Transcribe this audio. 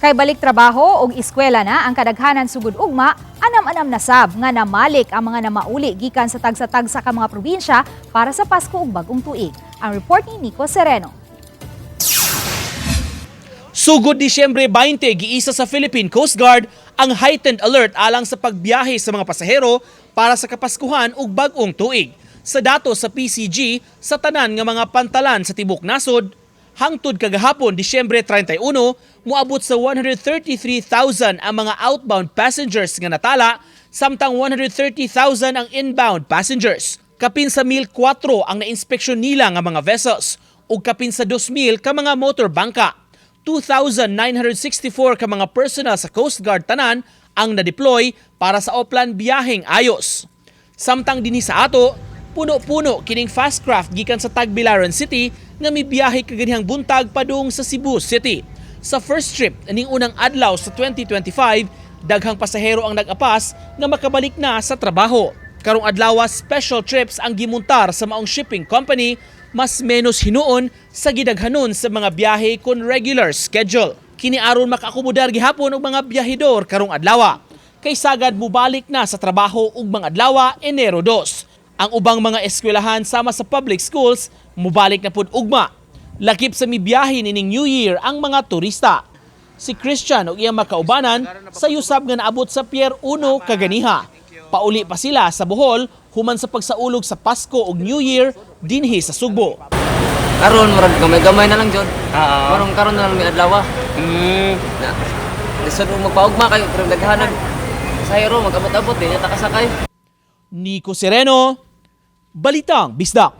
Kay balik trabaho og eskwela na ang kadaghanan sugod ugma, anam-anam na sab nga namalik ang mga namauli gikan sa tagsa-tagsa ka mga probinsya para sa Pasko ug bagong tuig. Ang report ni Nico Sereno. Sugod Disyembre 20, giisa sa Philippine Coast Guard ang heightened alert alang sa pagbiyahe sa mga pasahero para sa Kapaskuhan ug bagong tuig. Sa dato sa PCG, sa tanan nga mga pantalan sa tibok nasod, hangtod kagahapon Disyembre 31, muabot sa 133,000 ang mga outbound passengers nga natala, samtang 130,000 ang inbound passengers. Kapin sa 1,004 ang nainspeksyon nila nga mga vessels ug kapin sa 2,000 ka mga motor bangka. 2,964 ka mga personnel sa Coast Guard tanan ang na-deploy para sa oplan biyaheng ayos. Samtang dinhi sa ato, puno-puno kining fast craft gikan sa Tagbilaran City nga mibiyahe kaganihang buntag padung sa Cebu City. Sa first trip ning unang adlaw sa 2025, daghang pasahero ang nag-apas nga makabalik na sa trabaho. Karong adlaw special trips ang gimuntar sa maong shipping company mas menos hinuon sa gidaghanon sa mga biyahe kon regular schedule. Kini aron makaakomodar gihapon og mga biyahedor karong adlaw. Kay sagad mubalik na sa trabaho ug mga adlaw Enero 2. Ang ubang mga eskwelahan sama sa public schools mubalik na pud ugma. Lakip sa mibiyahe nining New Year ang mga turista. Si Christian ug iyang makaubanan sa yusab nga naabot sa Pier 1 kaganiha. Pauli pa sila sa Bohol human sa pagsaulog sa Pasko ug New Year dinhi sa Sugbo. Karon murag gamay-gamay na lang jud. Karon karon na lang may adlaw. Mm. Na. Lisod mo magpaugma kayo pero daghanan. Sa hero magabot-abot din ta kasakay. Nico Sereno, Balitang Bisdak.